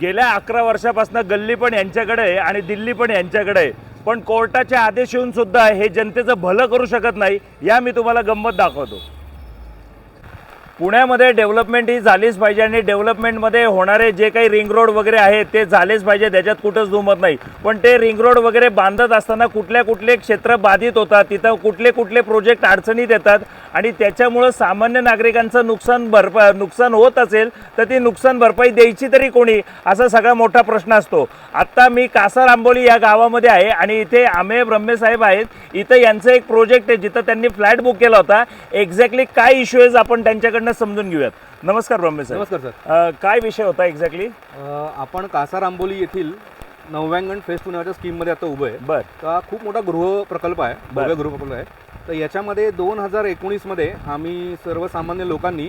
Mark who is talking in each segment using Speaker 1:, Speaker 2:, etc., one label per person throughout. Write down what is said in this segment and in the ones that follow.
Speaker 1: गेल्या अकरा वर्षापासून गल्ली पण यांच्याकडे आहे आणि दिल्ली पण यांच्याकडे आहे. पण कोर्टाचे आदेश येऊन सुद्धा हे जनतेचं भलं करू शकत नाही या मी तुम्हाला गंमत दाखवतो. पुण्यामध्ये डेव्हलपमेंट ही झालीच पाहिजे आणि डेव्हलपमेंटमध्ये होणारे जे काही रिंग रोड वगैरे आहेत ते झालेच पाहिजे त्याच्यात कुठंच दुमत नाही. पण ते रिंग रोड वगैरे बांधत असताना कुठल्या कुठले क्षेत्र बाधित होतात तिथं कुठले कुठले प्रोजेक्ट अडचणीत येतात आणि त्याच्यामुळं सामान्य नागरिकांचं नुकसान भरपा नुकसान होत असेल तर ती नुकसान भरपाई द्यायची तरी कोणी? असा सगळा मोठा प्रश्न असतो. आत्ता मी कासार आंबोली या गावामध्ये आहे आणि इथे आमे ब्रह्मे साहेब आहेत. इथं यांचं एक प्रोजेक्ट आहे जिथं त्यांनी फ्लॅट बुक केला होता. एक्झॅक्टली काय इश्यू आहे आपण त्यांच्याकडनं समजून घेऊयात. नमस्कार ब्रह्मे साहेब.
Speaker 2: नमस्कार सर.
Speaker 1: काय विषय होता एक्झॅक्टली
Speaker 2: आपण कासार आंबोली येथील नव्यांगण फेस टू नावाच्या स्कीममध्ये आता उभं आहे.
Speaker 1: बर.
Speaker 2: तर खूप मोठा गृह प्रकल्प आहे. भव्य गृह प्रकल्प आहे. तर याच्यामध्ये दोन हजार एकोणीसमध्ये आम्ही सर्वसामान्य लोकांनी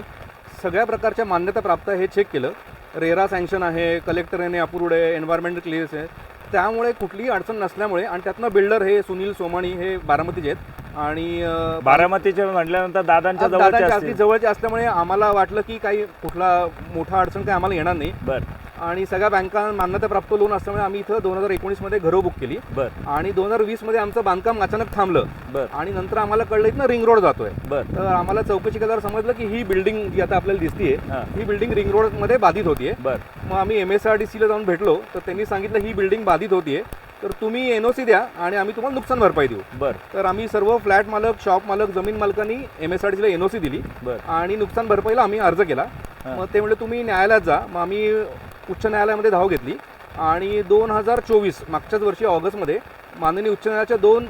Speaker 2: सगळ्या प्रकारच्या मान्यता प्राप्त हे चेक केलं. रेरा सँक्शन आहे कलेक्टर याने अप्रूव्ड आहे एन्व्हायरमेंटल क्लिअरन्स आहे. त्यामुळे कुठलीही अडचण नसल्यामुळे आणि त्यातनं बिल्डर हे सुनील सोमाणी हे बारामतीचे आहेत. आणि
Speaker 1: बारामतीचे म्हटल्यानंतर दादांच्या
Speaker 2: दादांच्या अगदी जवळचे असल्यामुळे आम्हाला वाटलं की काही कुठला मोठा अडचण काही आम्हाला येणार नाही.
Speaker 1: बर.
Speaker 2: आणि सगळ्या बँका मान्यताप्राप्त लोन असल्यामुळे आम्ही इथं दोन हजार एकोणीसमध्ये घरं बुक केली.
Speaker 1: बर.
Speaker 2: आणि दोन हजार वीसमध्ये आमचं बांधकाम अचानक थांबलं.
Speaker 1: बर.
Speaker 2: आणि नंतर आम्हाला कळलं इथनं रिंग रोड जातोय.
Speaker 1: बर.
Speaker 2: तर आम्हाला चौकशी केल्यावर समजलं की ही बिल्डिंग जी आता आपल्याला दिसतीये
Speaker 1: हां.
Speaker 2: ही बिल्डिंग रिंग रोडमध्ये बाधित होतीये.
Speaker 1: बर.
Speaker 2: मग आम्ही एम एस आर डी सीला जाऊन भेटलो. तर त्यांनी सांगितलं ही बिल्डिंग बाधित होतीये. तर तुम्ही एन ओ सी द्या आणि आम्ही तुम्हाला नुकसान भरपाई देऊ.
Speaker 1: बर.
Speaker 2: तर आम्ही सर्व फ्लॅट मालक शॉप मालक जमीन मालकांनी एम एस आर डी सीला एन ओ सी दिली.
Speaker 1: बर.
Speaker 2: आणि नुकसान भरपाईला आम्ही अर्ज केला. मग ते म्हणजे तुम्ही न्यायालयात जा. मग आम्ही उच्च न्यायालयामध्ये धाव घेतली. आणि दोन हजार चोवीस मागच्याच वर्षी ऑगस्टमध्ये माननीय उच्च न्यायालयाच्या दोन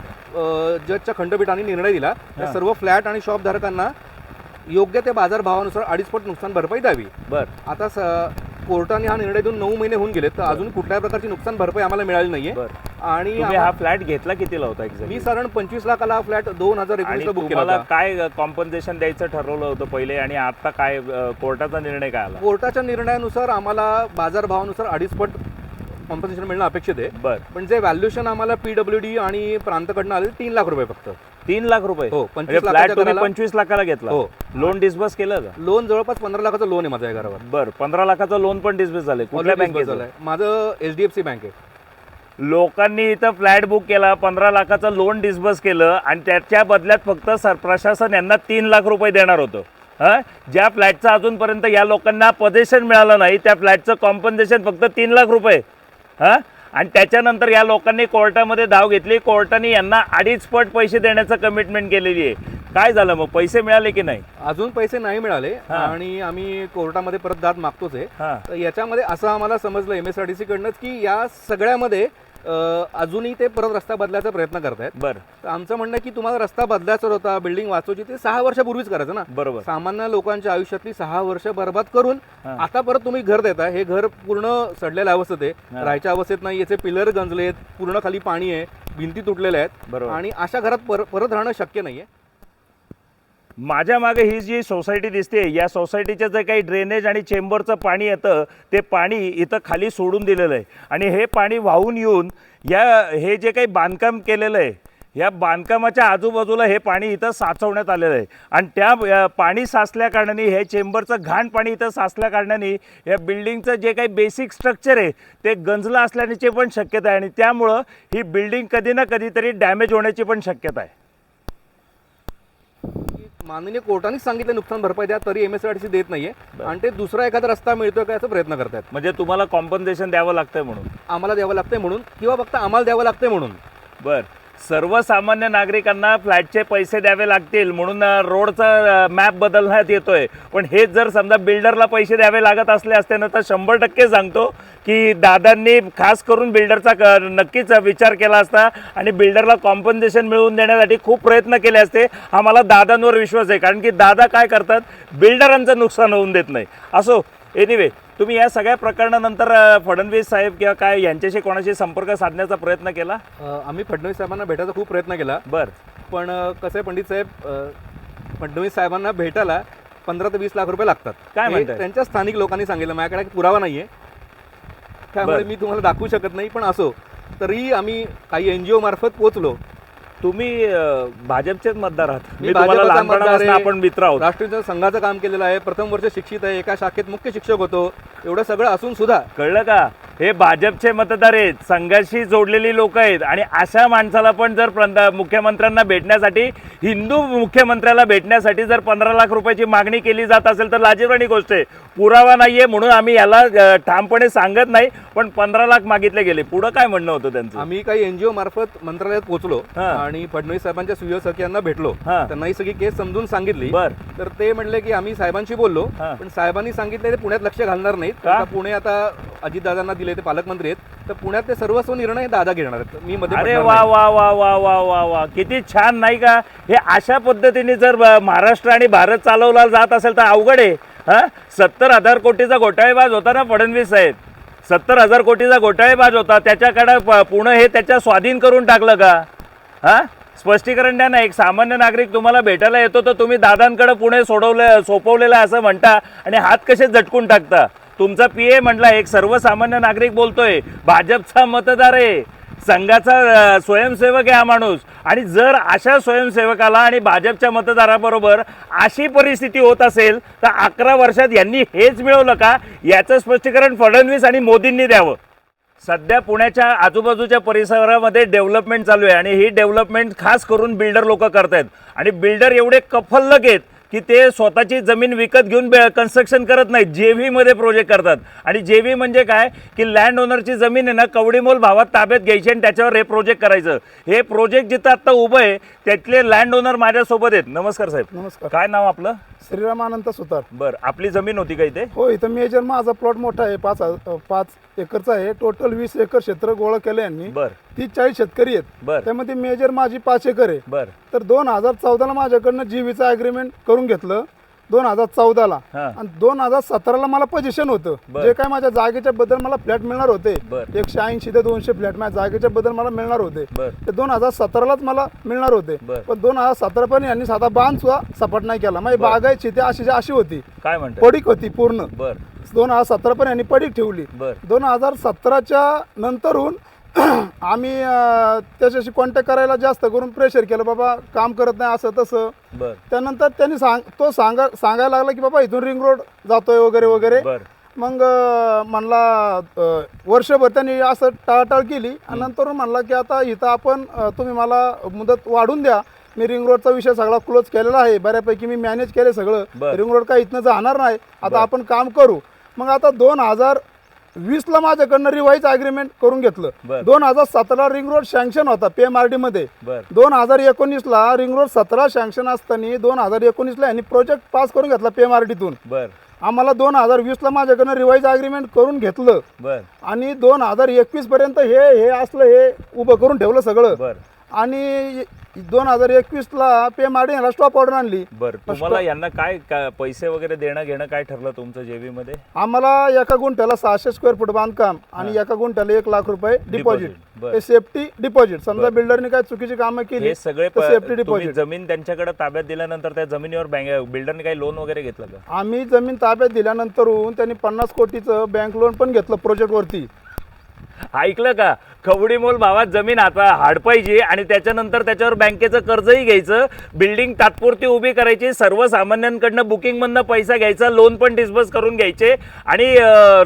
Speaker 2: जजच्या खंडपीठाने निर्णय दिला. त्या. सर्व फ्लॅट आणि शॉप धारकांना योग्य ते बाजारभावानुसार अडीच पट नुकसान भरपाई द्यावी.
Speaker 1: बर.
Speaker 2: आता स कोर्टाने हा निर्णय देऊन नऊ महिने होऊन गेले तर अजून कुठल्याही प्रकारची नुकसान भरपाई आम्हाला मिळाली नाहीये. आणि
Speaker 1: तुम्ही हा फ्लॅट घेतला कितीला होता
Speaker 2: मी साधारण पंचवीस लाखाला हा फ्लॅट दोन हजार एकोणीसला बुक केला
Speaker 1: तुम्हाला
Speaker 2: होता.
Speaker 1: काय कॉम्पन्सेशन द्यायचं ठरवलं होतं पहिले? आणि आता काय अ, कोर्टाचा निर्णय काय आला?
Speaker 2: कोर्टाच्या निर्णयानुसार आम्हाला बाजारभावानुसार अडीच पट कॉम्पन्सेशन मिळणं अपेक्षित आहे.
Speaker 1: बर.
Speaker 2: पण जे व्हॅल्युएशन आम्हाला पीडब्ल्यू डी आणि प्रांतकडनं आले तीन लाख रुपये फक्त.
Speaker 1: तीन लाख रुपये.
Speaker 2: हो
Speaker 1: म्हणजे
Speaker 2: पंचवीस
Speaker 1: फ्लॅट
Speaker 2: लाखाच्या
Speaker 1: तुम्ही
Speaker 2: घराला
Speaker 1: पंचवीस लाखाला घेतला.
Speaker 2: हो.
Speaker 1: लोन डिस्बर्स केलं का?
Speaker 2: लोन जवळपास पंधरा लाखाचं लोन आहे माझ्या या घरावर.
Speaker 1: बर पंधरा लाखाचं लोन पण डिस्बर्स झाले कुठल्या
Speaker 2: Already disbursed
Speaker 1: बँकेचं
Speaker 2: झालंय. माझं H D F C bank आहे.
Speaker 1: लोकांनी इथं फ्लॅट बुक केला पंधरा लाखाचं लोन डिस्बर्स केलं आणि त्याच्या बदल्यात फक्त सर प्रशासन यांना तीन लाख रुपये देणार होतं. हां? ज्या फ्लॅटचं अजूनपर्यंत या लोकांना पजेशन मिळालं नाही त्या फ्लॅटचं कॉम्पन्सेशन फक्त तीन लाख रुपये. हां? आणि त्याच्यानंतर या लोकांनी कोर्टामध्ये धाव घेतली. कोर्टाने यांना अडीच पट पैसे देण्याचं कमिटमेंट केलेली आहे. काय झालं मग? पैसे मिळाले की नाही?
Speaker 2: अजून पैसे नाही मिळाले. आणि आम्ही कोर्टामध्ये परत दाद मागतोच आहे. तर याच्यामध्ये असं आम्हाला समजलं M S R D C कडनंच की या सगळ्यामध्ये अजूनही ते परत रस्ता बदलायचा प्रयत्न करतायत.
Speaker 1: बरं.
Speaker 2: तर आमचं म्हणणं की तुम्हाला रस्ता बदलायचा होता बिल्डिंग वाचवायची ते सहा वर्षापूर्वीच करायचं ना.
Speaker 1: बरोबर.
Speaker 2: सामान्य लोकांच्या आयुष्यातली सहा वर्ष बर्बाद करून. आता परत तुम्ही घर देता. हे घर पूर्ण सडलेल्या अवस्थेत आहे. राहायच्या अवस्थेत नाही याचे पिलर गंजले आहेत पूर्ण खाली पाणी आहे भिंती तुटलेल्या आहेत.
Speaker 1: बरोबर.
Speaker 2: आणि अशा घरात पर- परत राहणं शक्य नाहीये.
Speaker 1: माझ्या मागे ही जी सोसायटी दिसते या सोसायटीचं जे काही ड्रेनेज आणि चेंबरचं पाणी येतं ते पाणी इथं खाली सोडून दिलेलं आहे. आणि हे पाणी वाहून येऊन या हे जे काही बांधकाम केलेलं आहे या बांधकामाच्या आजूबाजूला हे पाणी इथं साचवण्यात आलेलं आहे. आणि त्या पाणी साचल्या कारणाने हे चेंबरचं घाण पाणी इथं साचल्या कारणाने या बिल्डिंगचं जे काही बेसिक स्ट्रक्चर आहे ते गंजलं असल्याची पण शक्यता आहे. आणि त्यामुळं ही बिल्डिंग कधी ना कधीतरी डॅमेज होण्याची पण शक्यता आहे.
Speaker 2: माननीय कोर्टानेच सांगितलं नुकसान भरपाई द्या तरी एम एस आर सी देत नाहीये. आणि ते दुसरा एखादा रस्ता मिळतोय का याचा प्रयत्न करतायत.
Speaker 1: म्हणजे तुम्हाला कॉम्पन्सेशन द्यावं लागतंय म्हणून?
Speaker 2: आम्हाला द्यावं लागतंय म्हणून किंवा फक्त आम्हाला द्यावं लागतंय म्हणून.
Speaker 1: बर. सर्वसामान्य नागरिकांना फ्लॅटचे पैसे द्यावे लागतील म्हणून रोडचा मॅप बदलण्यात येतोय. पण हेच जर समजा बिल्डरला पैसे द्यावे लागत असले असते ना तर शंभर टक्के सांगतो की दादांनी खास करून बिल्डरचा क- नक्कीच विचार केला असता आणि बिल्डरला कॉम्पन्सेशन मिळवून देण्यासाठी खूप प्रयत्न केले असते. हा मला दादांवर विश्वास आहे. कारण की दादा काय करतात? बिल्डरांचं नुकसान होऊन देत नाही. असो एनिवे तुम्ही या सगळ्या प्रकरणानंतर फडणवीस साहेब किंवा काय यांच्याशी कोणाशी संपर्क साधण्याचा प्रयत्न केला?
Speaker 2: आम्ही फडणवीस साहेबांना भेटायचा खूप प्रयत्न केला.
Speaker 1: बर.
Speaker 2: पण कसं आहे पंडित साहेब फडणवीस साहेबांना भेटायला पंधरा ते वीस लाख रुपये लागतात.
Speaker 1: काय?
Speaker 2: त्यांच्या स्थानिक लोकांनी सांगितलं. माझ्याकडे पुरावा नाहीये. त्यामुळे. मी तुम्हाला दाखवू शकत नाही पण असो. तरी आम्ही काही एन जी ओ मार्फत पोचलो
Speaker 1: तुम्ही अं, भाजपचेच मतदार आहात.
Speaker 2: मी
Speaker 1: मी तुम्हाला
Speaker 2: भाजपचा
Speaker 1: लहानपणापासून
Speaker 2: मतदार आहे.
Speaker 1: आपण मित्र आहोत.
Speaker 2: राष्ट्रीय संघाचं काम केलेलं आहे. प्रथम वर्ष शिक्षित आहे. एका शाखेत मुख्य शिक्षक होतो. एवढं सगळं असून सुद्धा
Speaker 1: कळलं का? हे भाजपचे मतदार आहेत संघाशी जोडलेली लोक आहेत आणि अशा माणसाला पण जर मुख्यमंत्र्यांना भेटण्यासाठी हिंदू मुख्यमंत्र्याला भेटण्यासाठी जर पंधरा लाख रुपयाची मागणी केली जात असेल तर लाजीरवाणी गोष्ट आहे. पुरावा नाहीये म्हणून आम्ही याला ठामपणे सांगत नाही पण पंधरा लाख मागितले गेले. पुढं काय म्हणणं होतं त्यांचं?
Speaker 2: आम्ही काही एनजीओ मार्फत मंत्रालयात पोहोचलो. आणि फडणवीस साहेबांच्या सुयो सखियांना भेटलो. त्यांना ही सगळी केस समजून सांगितली.
Speaker 1: बर.
Speaker 2: तर ते म्हणले की आम्ही साहेबांशी बोललो. पण साहेबांनी सांगितले ते पुण्यात लक्ष घालणार नाहीत. पुणे आता अजितदादांना दिले ते पालकमंत्री आहेत तर पुण्यात ते सर्वस्व निर्णय दादा घेणार आहेत. मी मध्ये
Speaker 1: अरे वा. वा वा वा वा वा वा. किती छान नाही का? हे अशा पद्धतीने जर महाराष्ट्र आणि भारत चालवला जात असेल तर अवघड आहे. हा? सत्तर हजार कोटीचा घोटाळेबाज होता ना फडणवीस साहेब? सत्तर हजार कोटीचा घोटाळेबाज होता. त्याच्याकडे पुणे हे त्याच्या स्वाधीन करून टाकलं का? हा? स्पष्टीकरण द्या ना. एक सामान्य नागरिक तुम्हाला भेटायला येतो तर तुम्ही दादांकडे पुणे सोडवलं सोपवलेलं असं म्हणता आणि हात कसे झटकून टाकता? तुमचा पी ए म्हटला एक सर्वसामान्य नागरिक बोलतोय भाजपचा मतदार आहे. संघाचा स्वयंसेवक आहे हा माणूस. आणि जर अशा स्वयंसेवकाला आणि भाजपच्या मतदाराबरोबर अशी परिस्थिती होत असेल तर अकरा वर्षात यांनी हेच मिळवलं का? याचं स्पष्टीकरण फडणवीस आणि मोदींनी द्यावं. सध्या पुण्याच्या आजूबाजूच्या परिसरामध्ये डेव्हलपमेंट चालू आहे आणि ही डेव्हलपमेंट खास करून बिल्डर लोक करत आहेत आणि बिल्डर एवढे कफल्लक आहेत की ते स्वतःची जमीन विकत घेऊन कन्स्ट्रक्शन करत नाहीत. जेव्ही मध्ये प्रोजेक्ट करतात. आणि जेव्ही म्हणजे काय? की लँड ओनरची जमीन आहे ना कवडीमोल भावात ताब्यात घ्यायची आणि त्याच्यावर हे प्रोजेक्ट करायचं. हे प्रोजेक्ट जिथं आता उभं आहे त्यातले लँड ओनर माझ्यासोबत आहेत. नमस्कार साहेब.
Speaker 3: नमस्कार.
Speaker 1: काय नाव आपलं?
Speaker 3: श्रीराम अनंत सुतार.
Speaker 1: बरं आपली जमीन होती का इथे?
Speaker 3: हो इथं मेजर माझा प्लॉट मोठा आहे पाच हज- अ, पाच एकरचा आहे. टोटल वीस एकर क्षेत्र गोळा केलं यांनी.
Speaker 1: बर.
Speaker 3: तीस चाळीस शेतकरी आहेत.
Speaker 1: बर.
Speaker 3: त्यामध्ये मेजर माझी पाच एकर आहे.
Speaker 1: बर.
Speaker 3: तर दोन हजार चौदाला माझ्याकडनं जीवीचं अग्रीमेंट करून घेतलं. दोन हजार चौदाला.
Speaker 1: हा.
Speaker 3: आणि दोन हजार सतराला मला पोझिशन होतं.
Speaker 1: बर.
Speaker 3: जे काय माझ्या जागेच्या बद्दल मला फ्लॅट मिळणार होते.
Speaker 1: बर.
Speaker 3: एकशे ऐंशी ते दोनशे फ्लॅट माझ्या जागेच्या बद्दल मला मिळणार होते.
Speaker 1: बर.
Speaker 3: ते दोन हजार सतरालाच मला मिळणार होते.
Speaker 1: बर.
Speaker 3: पण दोन हजार सतरा पण यांनी साधा बांध सुद्धा सपाट नाही केला. माझी. बागायची ती अशी अशी होती.
Speaker 1: काय म्हणतात
Speaker 3: पडीक होती पूर्ण.
Speaker 1: बर.
Speaker 3: दोन हजार सतरा पण यांनी पडीक ठेवली.
Speaker 1: बर.
Speaker 3: दोन हजार सतराच्या नंतरून आम्ही अं, त्याच्याशी कॉन्टॅक्ट करायला जास्त करून प्रेशर केलं बाबा काम करत नाही असं तसं.
Speaker 1: बर.
Speaker 3: त्यानंतर त्यांनी सांग तो सांगा सांगायला लागला की बाबा इथून रिंग रोड जातोय वगैरे वगैरे.
Speaker 1: बर.
Speaker 3: मग अं, म्हणला अं, वर्षभर त्यांनी असं टाळाटाळ केली. आणि नंतर म्हणला की आता इथं आपण अं, तुम्ही मला मुदत वाढून द्या. मी रिंग रोडचा विषय सगळा क्लोज केलेला आहे. बऱ्यापैकी मी मॅनेज केले सगळं.
Speaker 1: बर.
Speaker 3: रिंग रोड काय इथनं जाणार नाही. आता आपण काम करू. मग आता दोन हजार वीसला माझ्याकडनं रिवाईज अग्रीमेंट करून. घेतलं. दोन हजार सतरा रिंग रोड सँक्शन होता पी एम
Speaker 1: आरमध्ये.
Speaker 3: दोन हजार एकोणीसला रिंग रोड सतरा सँक्शन असताना दोन हजार एकोणीसला यांनी प्रोजेक्ट पास करून घेतला पी एम आर डीतून आम्हाला दोन हजार वीसला माझ्याकडनं रिवाईज अग्रीमेंट करून घेतलं. आणि दोन हजार एकवीस पर्यंत हे हे असलं हे उभं करून ठेवलं सगळं. आणि दोन हजार एकवीसला पी एम आर डी ह्याला स्टॉप ऑर्डर आणली.
Speaker 1: बर तुम्हाला यांना काय काय पैसे वगैरे देणं घेणं काय ठरलं तुमचं जेवी मध्ये
Speaker 3: आम्हाला एका गुंठ्याला सहाशे स्क्वेअर फूट बांधकाम आणि एका गुंठ्याला एक लाख रुपये डिपॉझिट
Speaker 1: बर.
Speaker 3: हे सेफ्टी डिपॉझिट समजा. बिल्डरने काय चुकीची कामं केली
Speaker 1: हे सगळे
Speaker 3: तर
Speaker 1: प-
Speaker 3: सेफ्टी
Speaker 1: तुम्ही
Speaker 3: डिपॉझिट
Speaker 1: जमीन त्यांच्याकडे ताब्यात दिल्यानंतर त्या जमिनीवर बँक बिल्डरने काही लोन वगैरे घेतलं का?
Speaker 3: आम्ही जमीन ताब्यात दिल्यानंतरून त्यांनी पन्नास कोटीचं बँक लोन पण घेतलं प्रोजेक्टवरती
Speaker 1: ऐकलं का? खवडीमोल भावात जमीन आता हाडपायची आणि त्याच्यानंतर त्याच्यावर बँकेचं कर्जही घ्यायचं. बिल्डिंग तात्पुरती उभी करायची. सर्वसामान्यांकडनं बुकिंगमधनं पैसा घ्यायचा. लोन पण डिस्बस करून घ्यायचे. आणि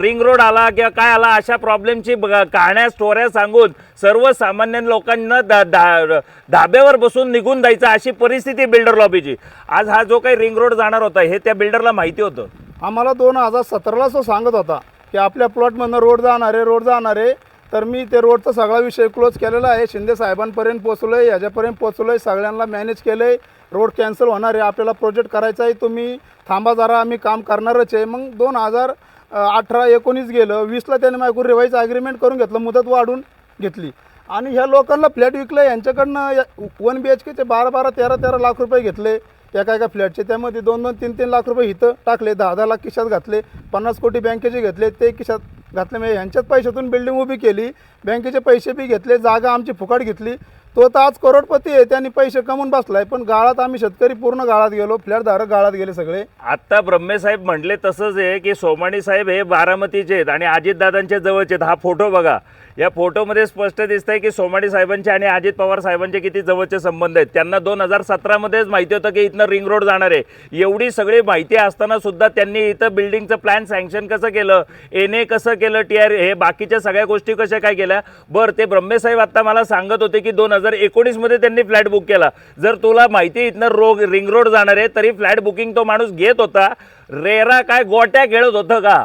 Speaker 1: रिंग रोड आला किंवा काय आला अशा प्रॉब्लेमची कहाण्या स्टोऱ्या सांगून सर्वसामान्य लोकांना दा- दा- धाब्यावर बसून निघून जायचं अशी परिस्थिती बिल्डर लॉबीची आज हा जो काही रिंग रोड जाणार होता हे त्या बिल्डरला माहिती होतं.
Speaker 3: आम्हाला दोन हजार सतराला तो सांगत होता की आपल्या प्लॉटमधनं रोड जाणार आहे रोड जाणार. आहे तर मी ते रोडचा सगळा विषय क्लोज केलेला आहे. शिंदे साहेबांपर्यंत पोचलो आहे ह्याच्यापर्यंत पोचलो आहे सगळ्यांना मॅनेज केलं आहे रोड कॅन्सल होणार आहे आपल्याला प्रोजेक्ट करायचा आहे. तुम्ही थांबा जरा आम्ही काम करणारच आहे. मग दोन हजार अठरा एकोणीस गेलं वीसला त्याने माझ्याकडून रिवाईज अग्रीमेंट करून घेतलं मुदत वाढून घेतली. आणि ह्या लोकांना फ्लॅट विकलं यांच्याकडनं वन बी एच केचे बारा बारा तेरा तेरा लाख रुपये घेतले. एका एका फ्लॅटचे त्यामध्ये दोन दोन तीन तीन लाख रुपये इथं टाकले. दहा दहा लाख खिशात घातले. पन्नास कोटी बँकेचे घेतले. ते खिशात घातले. म्हणजे ह्यांच्याच पैशातून बिल्डिंग उभी केली. बँकेचे पैसे बी घेतले. जागा आमची फुकट घेतली. तो तर आज करोडपती आहे. त्यांनी पैसे कमवून बसलाय. पण गाळात आम्ही शेतकरी पूर्ण गाळात गेलो. फ्लॅट धारक गाळात गेले सगळे.
Speaker 1: आता ब्रह्मे साहेब म्हटले तसंच आहे की सोमाणी साहेब हे बारामतीचे आहेत आणि अजितदादांच्या जवळचे आहेत. हा फोटो बघा. या फोटोमध्ये स्पष्ट दिसतंय की सोमाडी साहेबांचे आणि अजित पवार साहेबांचे किती जवळचे संबंध आहेत. त्यांना दोन हजार सतरामध्येच माहिती होतं की इथनं रिंग रोड जाणार आहे. एवढी सगळी माहिती असताना सुद्धा त्यांनी इथं बिल्डिंगचं प्लॅन सँक्शन कसं केलं? एन ए कसं केलं? टी आर हे बाकीच्या सगळ्या गोष्टी कशा काय केल्या? बरं ते ब्रह्मे साहेब मला सांगत होते की दोन हजार एकोणीसमध्ये त्यांनी फ्लॅट बुक केला. जर तुला माहिती इथनं रो रिंग रोड जाणार आहे तरी फ्लॅट बुकिंग तो माणूस घेत होता. रेरा काय गोट्या खेळत होतं का?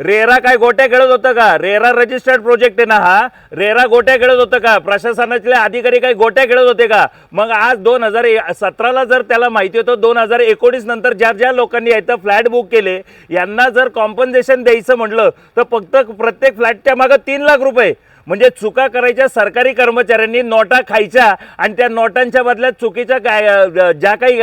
Speaker 1: रेरा काय गोट्या खेळत होतं का? रेरा रजिस्टर्ड प्रोजेक्ट आहे ना हा. रेरा गोट्या खेळत होतं का? प्रशासनातले अधिकारी काही गोट्या खेळत होते का? मग आज दोन हजार सतराला जर त्याला माहिती होतं दोन हजार एकोणीस नंतर ज्या ज्या लोकांनी इथं फ्लॅट बुक केले. यांना जर कॉम्पन्सेशन द्यायचं म्हटलं तर फक्त प्रत्येक फ्लॅटच्या मागं तीन लाख रुपये. म्हणजे चुका करायच्या सरकारी कर्मचाऱ्यांनी नोटा खायच्या आणि त्या नोटांच्या बदल्यात चुकीच्या काय ज्या काही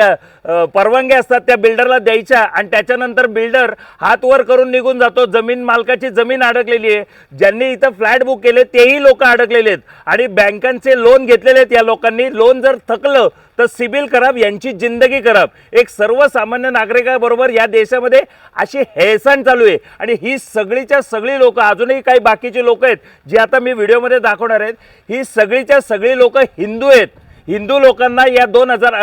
Speaker 1: परवानग्या असतात त्या बिल्डरला द्यायच्या आणि त्याच्यानंतर बिल्डर हात वर करून निघून जातो. जमीन मालकाची जमीन अडकलेली आहे. ज्यांनी इथं फ्लॅट बुक केले तेही लोक अडकलेले आहेत. आणि बँकांचे लोन घेतलेले आहेत या लोकांनी. लोन जर थकलं तर सिबिल करप यांची जिंदगी करप एक सर्वसामान्य नागरिकाबरोबर या देशामध्ये अशी हेळसांड चालू आहे. आणि ही सगळीच्या सगळी लोकं अजूनही काही बाकीची लोक आहेत जी आता मी व्हिडिओमध्ये दाखवणार आहेत ही सगळीच्या सगळी लोकं हिंदू आहेत. हिंदू लोकांना या दोन हजार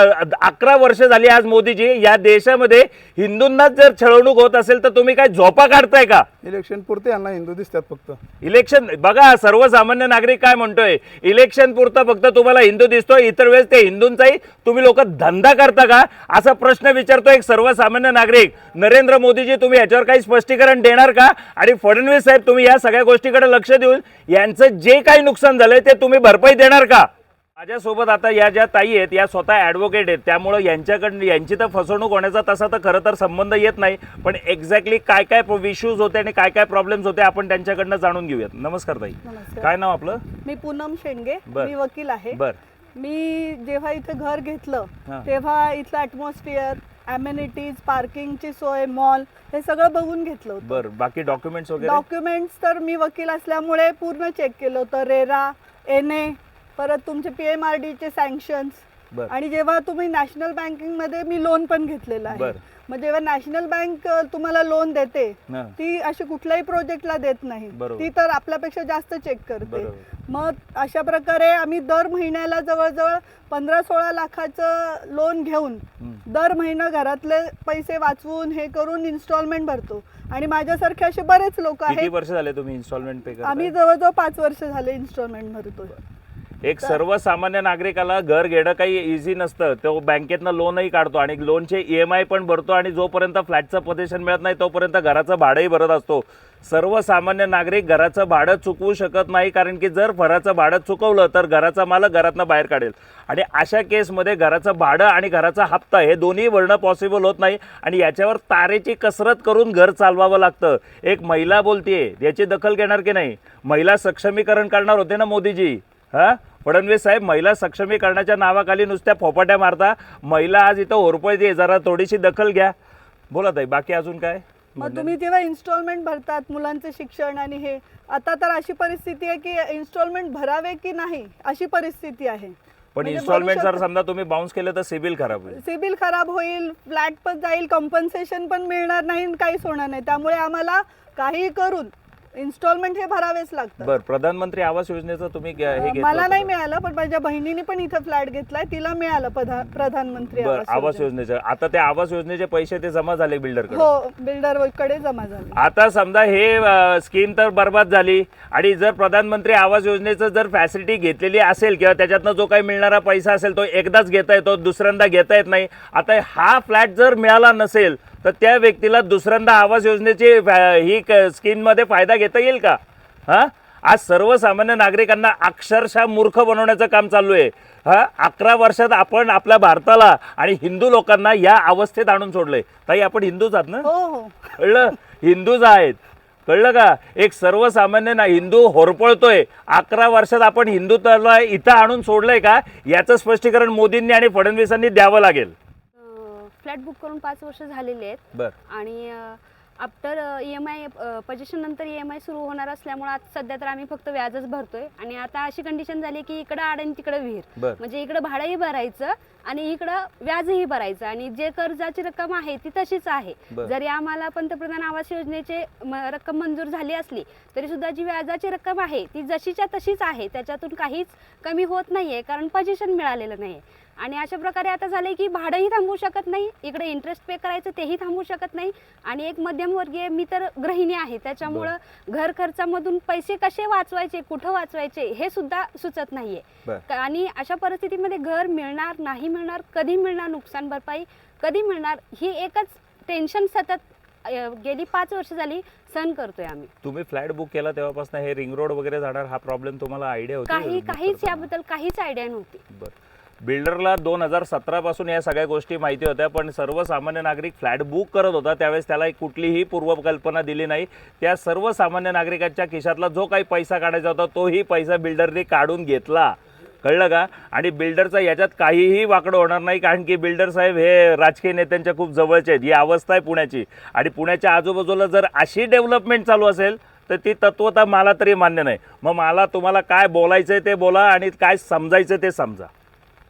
Speaker 1: अकरा वर्ष झाली आज मोदीजी या देशामध्ये हिंदूंनाच जर छळवणूक होत असेल तर तुम्ही काय झोपा काढताय का?
Speaker 3: इलेक्शन पुरते यांना हिंदू दिसतात फक्त.
Speaker 1: इलेक्शन बघा सर्वसामान्य नागरिक काय म्हणतोय इलेक्शन पुरतं फक्त तुम्हाला हिंदू दिसतोय इतर वेळेस ते हिंदूंचाही तुम्ही लोक धंदा करता का? असा प्रश्न विचारतो एक सर्वसामान्य नागरिक नरेंद्र मोदीजी तुम्ही याच्यावर काही स्पष्टीकरण देणार का? आणि फडणवीस साहेब तुम्ही या सगळ्या गोष्टीकडे लक्ष देऊन यांचं जे काही नुकसान झालंय ते तुम्ही भरपाई देणार का? माझ्यासोबत आता या ज्या ताई आहेत या स्वतः ॲडव्होकेट आहेत त्यामुळं यांच्याकडनं यांची तर फसवणूक होण्याचा तसा तर खरं तर संबंध येत नाही पण एक्झॅक्टली काय काय इश्यूज होते आणि काय काय प्रॉब्लेम्स होते आपण त्यांच्याकडनं जाणून घेऊयात. नमस्कार ताई.
Speaker 4: नमस्कार.
Speaker 1: काय नाव आपलं?
Speaker 4: मी पूनम शेंडगे
Speaker 1: बर.
Speaker 4: मी वकील आहे.
Speaker 1: बर.
Speaker 4: मी जेव्हा इथे घर घेतलं
Speaker 1: हा.
Speaker 4: तेव्हा इथलं ॲटमॉस्फिअर ॲम्युनिटीज पार्किंगची सोय मॉल हे सगळं बघून घेतलं होतं.
Speaker 1: बर. बाकी डॉक्युमेंट्स वगैरे?
Speaker 4: डॉक्युमेंट्स तर मी वकील असल्यामुळे पूर्ण चेक केलं होतं. रेरा एन ए परत तुमचे पी एम आर डीचे सँक्शन्स
Speaker 1: बर
Speaker 4: आणि जेव्हा तुम्ही नॅशनल बँकिंगमध्ये मी लोन पण घेतलेलं आहे
Speaker 1: बर.
Speaker 4: मग जेव्हा नॅशनल बँक तुम्हाला लोन देते
Speaker 1: हा.
Speaker 4: ती अशी कुठल्याही प्रोजेक्टला देत नाही
Speaker 1: बरोबर.
Speaker 4: ती तर आपल्यापेक्षा जास्त चेक करते
Speaker 1: बरोबर.
Speaker 4: मग अशा प्रकारे आम्ही दर महिन्याला जवळजवळ पंधरा सोळा लाखाचं लोन घेऊन
Speaker 1: हम्म.
Speaker 4: दर महिना घरातले पैसे वाचवून हे करून इन्स्टॉलमेंट भरतो आणि माझ्यासारखे असे बरेच लोक
Speaker 1: किती
Speaker 4: आहेत
Speaker 1: वर्ष झाले तुम्ही इन्स्टॉलमेंट पे
Speaker 4: आम्ही
Speaker 1: करता
Speaker 4: जवळजवळ पाच वर्ष झाले इन्स्टॉलमेंट भरतोय
Speaker 1: एक सर्वसामान्य नागरिकाला घर घेणं काही इझी नसतं. तो बँकेतनं लोनही काढतो आणि लोनचे ई एम आय पण भरतो आणि जोपर्यंत फ्लॅटचं पोझिशन मिळत नाही तोपर्यंत घराचं भाडंही भरत असतो. सर्वसामान्य नागरिक घराचं भाडं चुकवू शकत नाही कारण की जर घराचं भाडं चुकवलं तर घराचा मालक घरातनं बाहेर काढेल. आणि अशा केसमध्ये घराचं भाडं आणि घराचा हप्ता हे दोन्ही भरणं पॉसिबल होत नाही आणि याच्यावर तारेची कसरत करून घर चालवावं लागतं. एक महिला बोलतीये याची दखल घेणार की नाही? महिला सक्षमीकरण करणार होते ना मोदीजी. हा? फडणवीस साहेब महिला सक्षमीकरणाच्या नावाखाली नुसत्या फोपाट्या मारता. महिला आज इथं ओरपळते जरा थोडीशी दखल घ्या. बोला ताई बाकी अजून काय?
Speaker 4: मग तुम्ही जेव्हा इन्स्टॉलमेंट भरतात मुलांचे शिक्षण आणि हे. आता तर अशी परिस्थिती आहे की इन्स्टॉलमेंट भरावे की नाही अशी परिस्थिती आहे.
Speaker 1: पण
Speaker 4: म्हणजे
Speaker 1: इन्स्टॉलमेंट जर
Speaker 4: भविष्यात-
Speaker 1: समजा तुम्ही बाउन्स केलं तर सिबिल खराब होईल.
Speaker 4: सिबिल खराब होईल फ्लॅट पण जाईल कॉम्पन्सेशन पण मिळणार नाही आणि काहीच होणार नाही. त्यामुळे आम्हाला काही करून इन्स्टॉलमेंट हे भरावेच लागतं
Speaker 1: बर प्रधानमंत्री आवास योजनेचं तुम्ही हे घेतलं
Speaker 4: मला
Speaker 1: होतं
Speaker 4: नाही
Speaker 1: का?
Speaker 4: मिळालं पण माझ्या बहिणीने पण इथं फ्लॅट घेतलाय तिला मिळालं प्रधा- प्रधानमंत्री
Speaker 1: बर आवास
Speaker 4: आवास योजना.
Speaker 1: योजनेचं. आता ते आवास योजनेचे पैसे ते जमा झाले बिल्डरकडे.
Speaker 4: हो बिल्डरकडे जमा झाले.
Speaker 1: आता समजा हे स्कीम तर बर्बाद झाली आणि जर प्रधानमंत्री आवास योजनेचं जर फॅसिलिटी घेतलेली असेल किंवा त्याच्यातनं जो काही मिळणारा पैसा असेल तो एकदाच घेता येतो दुसऱ्यांदा घेता येत नाही. आता हा फ्लॅट जर मिळाला नसेल तर त्या व्यक्तीला दुसऱ्यांदा आवास योजनेची ही स्कीममध्ये फायदा घेता येईल का? हा? आज सर्वसामान्य नागरिकांना अक्षरशः मूर्ख बनवण्याचं काम चालू आहे. हा? अकरा वर्षात आपण आपल्या भारताला आणि हिंदू लोकांना या अवस्थेत आणून सोडलंय. ताई आपण हिंदूच आहात ना?
Speaker 4: हो हो.
Speaker 1: कळलं? हिंदूच आहेत. कळलं का? एक सर्वसामान्य ना हिंदू होरपळतोय. अकरा वर्षात आपण हिंदुत्वाला इथं आणून सोडलंय का? याचं स्पष्टीकरण मोदींनी आणि फडणवीसांनी द्यावं लागेल.
Speaker 5: फ्लॅट बुक करून पाच वर्ष झालेले आहेत.
Speaker 1: बर.
Speaker 5: आणि after E M I possession नंतर ई एम आय सुरू होणार असल्यामुळे आता सध्या तर आम्ही फक्त व्याजच भरतोय. आणि आता अशी कंडिशन झाली की इकडं आड आणि तिकडं विहीर. म्हणजे इकडं भाडंही भरायचं आणि इकडं व्याजही भरायचं. आणि जे कर्जाची रक्कम आहे ती तशीच आहे. जरी आम्हाला पंतप्रधान आवास योजनेचे रक्कम मंजूर झाली असली तरी सुद्धा जी व्याजाची रक्कम आहे ती जशीच्या तशीच आहे. त्याच्यातून काहीच कमी होत नाहीये कारण पजेशन मिळालेलं नाही आणि अशा प्रकारे आता झालंय की भाडंही थांबवू शकत नाही इकडे इंटरेस्ट पे करायचं तेही थांबवू शकत नाही आणि एक मध्यमवर्गीय मी तर गृहिणी आहे त्याच्यामुळं घर खर्चामधून पैसे कसे वाचवायचे कुठं वाचवायचे हे सुद्धा सुचत नाहीये. आणि अशा परिस्थितीमध्ये घर मिळणार नाही मिळणार कधी मिळणार नुकसान भरपाई कधी मिळणार ही एकच टेन्शन सतत गेली पाच वर्ष झाली सहन करतोय आम्ही.
Speaker 1: तुम्ही फ्लॅट बुक केला तेव्हापासून हे रिंग रोड वगैरे जाणार हा प्रॉब्लेम तुम्हाला आयडिया होती?
Speaker 5: काही काहीच? याबद्दल काहीच आयडिया नव्हती.
Speaker 1: बर. बिल्डरला दोन हजार सतरापासून या सगळ्या गोष्टी माहिती होत्या पण सर्वसामान्य नागरिक फ्लॅट बुक करत होता त्यावेळेस त्याला कुठलीही पूर्वकल्पना दिली नाही. त्या सर्वसामान्य नागरिकांच्या खिशातला जो काही पैसा काढायचा होता तोही पैसा बिल्डरने काढून घेतला. कळलं का? आणि बिल्डरचा याच्यात काहीही वाकडं होणार नाही कारण की बिल्डर साहेब हे राजकीय नेत्यांच्या खूप जवळचे आहेत. ही अवस्था आहे पुण्याची. आणि पुण्याच्या आजूबाजूला जर अशी डेव्हलपमेंट चालू असेल तर ती तत्वता मला तरी मान्य नाही. मग मला तुम्हाला काय बोलायचं आहे ते बोला आणि काय समजायचं ते समजा.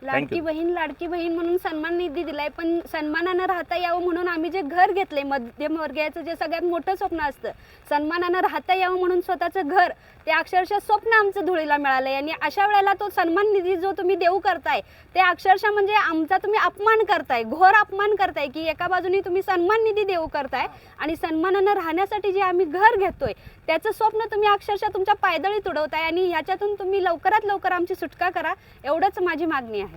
Speaker 5: लाडकी बहीण लाडकी बहीण म्हणून सन्मान निधी दिलाय पण सन्मानानं राहता यावं म्हणून आम्ही जे घर घेतले मध्यमवर्गीयाचं जे सगळ्यात मोठं स्वप्न असतं सन्मानानं राहता यावं म्हणून स्वतःचं घर ते अक्षरशः स्वप्न आमचं धुळीला मिळालंय. आणि अशा वेळेला तो सन्मान निधी जो तुम्ही देऊ करताय ते अक्षरशः म्हणजे आमचा तुम्ही अपमान करताय घोर अपमान करताय की एका बाजूने तुम्ही सन्मान निधी देऊ करताय आणि सन्मानानं राहण्यासाठी जे आम्ही घर घेतोय त्याचं स्वप्न तुम्ही अक्षरशः तुमच्या पायदळी तुडवताय आणि ह्याच्यातून तुम्ही लवकरात लवकर आमची सुटका करा एवढंच माझी मागणी आहे.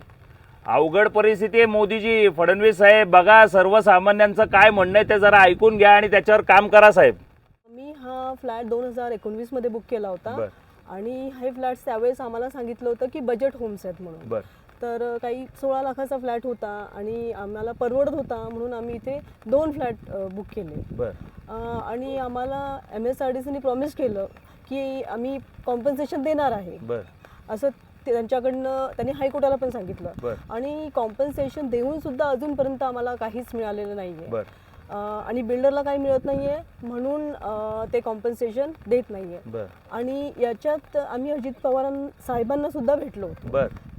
Speaker 1: अवघड परिस्थिती आहे मोदीजी. फडणवीस साहेब बघा सर्वसामान्यांचं काय म्हणणं आहे ते जरा ऐकून घ्या आणि त्याच्यावर काम करा साहेब.
Speaker 6: मी हा फ्लॅट दोन हजार एकोणवीसमध्ये बुक केला होता. आणि हे फ्लॅट्स त्यावेळेस आम्हाला सांगितलं होतं की बजेट होम्स आहेत म्हणून. तर काही सोळा लाखाचा फ्लॅट होता आणि आम्हाला परवडत होता म्हणून आम्ही इथे दोन फ्लॅट बुक केले. आणि आम्हाला एम एस आर डी सीने प्रॉमिस केलं की आम्ही कॉम्पन्सेशन देणार आहे. असं त्यांच्याकडनं त्यांनी हायकोर्टाला पण सांगितलं. आणि कॉम्पन्सेशन देऊन सुद्धा अजूनपर्यंत आम्हाला काहीच मिळालेलं नाही आहे
Speaker 1: बर
Speaker 6: आणि बिल्डरला काही मिळत नाही आहे म्हणून ते कॉम्पन्सेशन देत नाही आहे
Speaker 1: बर.
Speaker 6: आणि याच्यात आम्ही अजित पवार साहेबांना सुद्धा भेटलो.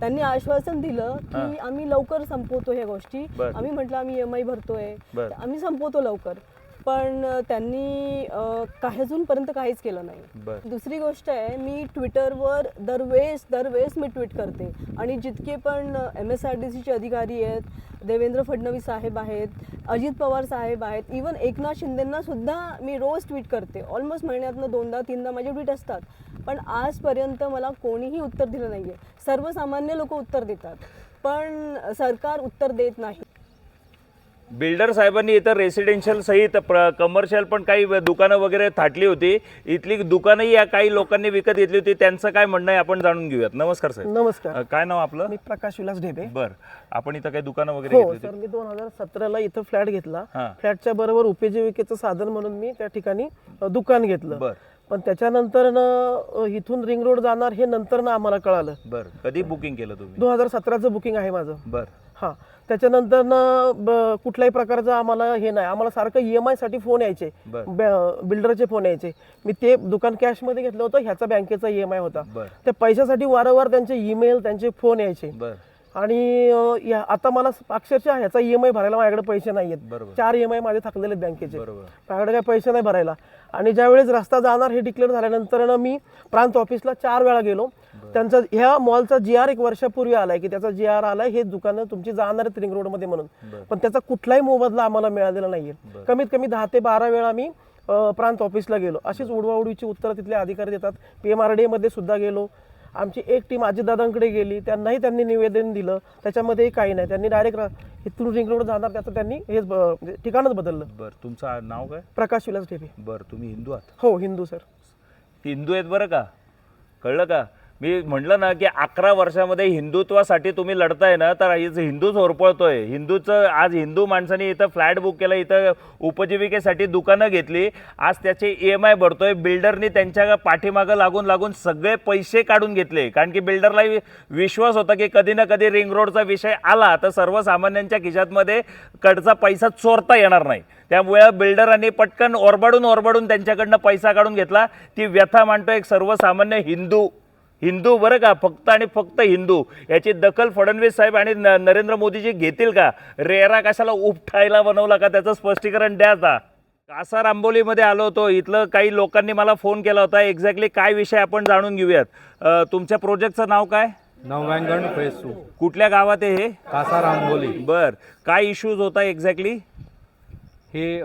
Speaker 6: त्यांनी आश्वासन दिलं. की आम्ही लवकर संपवतो ह्या गोष्टी. आम्ही म्हटलं आम्ही एम आय भरतोय. आम्ही संपवतो लवकर. पण त्यांनी काही अजूनपर्यंत काहीच केलं नाही. दुसरी गोष्ट आहे मी ट्विटरवर दरवेळेस दरवेळेस मी ट्विट करते. आणि जितके पण एम एस आर डी सीचे अधिकारी आहेत देवेंद्र फडणवीस साहेब आहेत अजित पवार साहेब आहेत इवन एकनाथ शिंदेंना सुद्धा मी रोज ट्विट करते. ऑलमोस्ट महिन्यातनं दोनदा तीनदा माझे ट्विट असतात. पण आजपर्यंत मला कोणीही उत्तर दिलं नाही आहे सर्वसामान्य लोक उत्तर देतात. पण सरकार उत्तर देत नाही.
Speaker 1: बिल्डर साहेबांनी इथं रेसिडेन्शियल सहित कमर्शियल पण काही दुकानं वगैरे थाटली होती. इथली दुकानंही या काही लोकांनी विकत घेतली होती. त्यांचं काय म्हणणं आहे आपण जाणून घेऊयात. नमस्कार साहेब.
Speaker 7: नमस्कार.
Speaker 1: अ, काय नाव आपलं?
Speaker 7: मी प्रकाश विलास ढेबे.
Speaker 1: बर. आपण इथं काही दुकानं वगैरे
Speaker 7: हो
Speaker 1: घेतली
Speaker 7: सर
Speaker 1: होती
Speaker 7: मी दोन हजार सतराला इथं फ्लॅट घेतला.
Speaker 1: हा.
Speaker 7: फ्लॅटच्या बरोबर उपजीविकेचं साधन म्हणून मी त्या ठिकाणी अ, दुकान घेतलं.
Speaker 1: बर.
Speaker 7: पण त्याच्यानंतर न, इथून रिंग रोड जाणार हे नंतर ना आम्हाला कळालं.
Speaker 1: बर. कधी बुकिंग केलं तुम्ही?
Speaker 7: दोन हजार सतराचं बुकिंग आहे माझं.
Speaker 1: बर.
Speaker 7: हां. त्याच्यानंतर न कुठल्याही प्रकारचं आम्हाला हे नाही. आम्हाला सारखं ई एम आयसाठी फोन यायचे.
Speaker 1: बर.
Speaker 7: ब- बिल्डरचे फोन यायचे. मी ते दुकान कॅशमध्ये घेतलं होतं ह्याचा बँकेचा ई एम आय होता.
Speaker 1: बर.
Speaker 7: त्या पैशासाठी वारंवार त्यांचे ईमेल त्यांचे फोन यायचे.
Speaker 1: बर.
Speaker 7: आणि या- आता मला अक्षरशः ह्याचा ई एम आय भरायला माझ्याकडे पैसे नाही आहेत. चार ई एम आय माझे थकलेले आहेत बँकेचे. माझ्याकडे काही पैसे नाही भरायला. आणि ज्यावेळेस रस्ता जाणार हे डिक्लेअर झाल्यानंतर ना मी प्रांत ऑफिसला चार वेळा गेलो. त्यांचा ह्या मॉलचा जी आर एक वर्षापूर्वी आलाय की त्याचा जी आर आलाय हे दुकानं तुमची जाणार आहेत रिंग रोडमध्ये म्हणून. पण त्याचा कुठलाही मोबदला आम्हाला मिळालेला नाहीये. कमीत कमी दहा ते बारा वेळा मी प्रांत ऑफिसला गेलो. अशीच उडवाउडवीची उत्तरं तिथले अधिकारी देतात. पी एम आर डी मध्ये सुद्धा गेलो. आमची एक टीम अजितदादांकडे गेली त्यांनाही त्यांनी निवेदन दिलं त्याच्यामध्येही काही नाही. त्यांनी डायरेक्ट इथून रिंग रोड जाणार त्याचं त्यांनी हेच ब- म्हणजे ठिकाणच बदललं.
Speaker 1: बर तुमचं नाव काय?
Speaker 7: प्रकाश विलास ढेबे.
Speaker 1: बर तुम्ही हिंदू आहात?
Speaker 7: हो हिंदू सर.
Speaker 1: हिंदू आहेत बरं का? कळलं का? मी म्हटलं ना की अकरा वर्षामध्ये हिंदुत्वासाठी तुम्ही लढताय ना तर हिंदूच होरपळतोय हिंदूचं आज हिंदू माणसाने इथं फ्लॅट बुक केलं इथं उपजीविकेसाठी दुकानं घेतली आज त्याचे ई एम आय भरतोय बिल्डरनी त्यांच्या पाठीमागं लागून लागून सगळे पैसे काढून घेतले. कारण की बिल्डरलाही विश्वास होता की कधी ना कधी रिंग रोडचा विषय आला तर सर्वसामान्यांच्या खिशातमध्ये कडचा पैसा चोरता येणार नाही. त्यामुळे बिल्डरांनी पटकन ओरबाडून ओरबाडून त्यांच्याकडनं पैसा काढून घेतला. ती व्यथा मांडतो एक सर्वसामान्य हिंदू. हिंदू बरं का फक्त आणि फक्त हिंदू. याची दखल फडणवीस साहेब आणि न- नरेंद्र मोदीजी घेतील का? रेरा कशाला उपठायला बनवला का? त्याचं स्पष्टीकरण द्या आता. कासार आंबोलीमध्ये आलो होतो. इथलं काही लोकांनी मला फोन केला होता. एक्झॅक्टली काय विषय आपण जाणून घेऊयात. तुमच्या प्रोजेक्टचं नाव काय?
Speaker 2: नवव्यांगण फेज टू
Speaker 1: कुठल्या गावात आहे हे?
Speaker 2: कासार आंबोली.
Speaker 1: बर. काय इश्यूज होता एक्झॅक्टली
Speaker 2: हे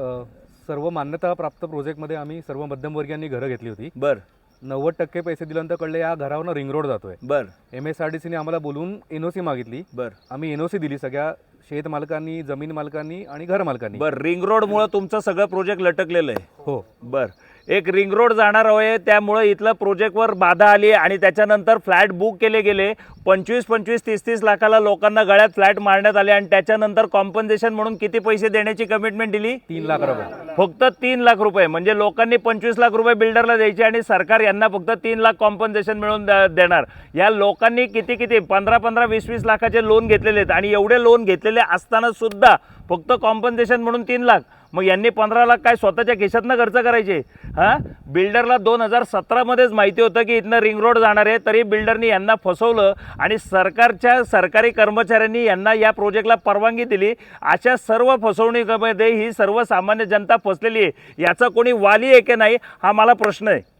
Speaker 2: सर्व मान्यताप्राप्त प्रोजेक्टमध्ये आम्ही सर्व मध्यमवर्गीयांनी घरं घेतली होती.
Speaker 1: बर.
Speaker 2: नव्वद टक्के पैसे दिल्यानंतर कळले या घरावरनं रिंग रोड जातोय.
Speaker 1: बर.
Speaker 2: एम एस आर टी सीने आम्हाला बोलून एन ओ सी मागितली.
Speaker 1: बर.
Speaker 2: आम्ही एन ओ सी दिली सगळ्या शेत मालकांनी जमीन मालकांनी आणि घर मालकांनी.
Speaker 1: बर रिंग रोडमुळं तुमचं सगळं प्रोजेक्ट लटकलेलं आहे.
Speaker 2: हो.
Speaker 1: बर. एक रिंग रोड जाणार आहे. त्यामुळं इथलं प्रोजेक्टवर बाधा आली आणि त्याच्यानंतर फ्लॅट बुक केले गेले. पंचवीस पंचवीस तीस तीस लाखाला लोकांना गळ्यात फ्लॅट मारण्यात आले आणि त्याच्यानंतर कॉम्पन्सेशन म्हणून किती पैसे देण्याची कमिटमेंट दिली?
Speaker 2: तीन लाख रुपये.
Speaker 1: फक्त तीन लाख रुपये. म्हणजे लोकांनी पंचवीस लाख रुपये बिल्डरला द्यायचे आणि सरकार यांना फक्त तीन लाख कॉम्पन्सेशन मिळून देणार. या लोकांनी किती किती? पंधरा पंधरा वीस वीस लाखाचे लोन घेतलेले आहेत. आणि एवढे लोन घेतलेले असताना सुद्धा फक्त कॉम्पन्सेशन म्हणून तीन लाख. मग यांनी पंधरा लाख काय स्वतःच्या खिशातनं खर्च करायचे? हां? बिल्डरला दोन हजार सतरामध्येच माहिती होतं की इथनं रिंग रोड जाणार आहे तरी बिल्डरनी यांना फसवलं आणि सरकारच्या सरकारी कर्मचाऱ्यांनी यांना या प्रोजेक्टला परवानगी दिली. अशा सर्व फसवणुकीमध्ये ही सर्वसामान्य जनता फसलेली आहे. याचा कोणी वाली आहे की नाही हा मला प्रश्न आहे.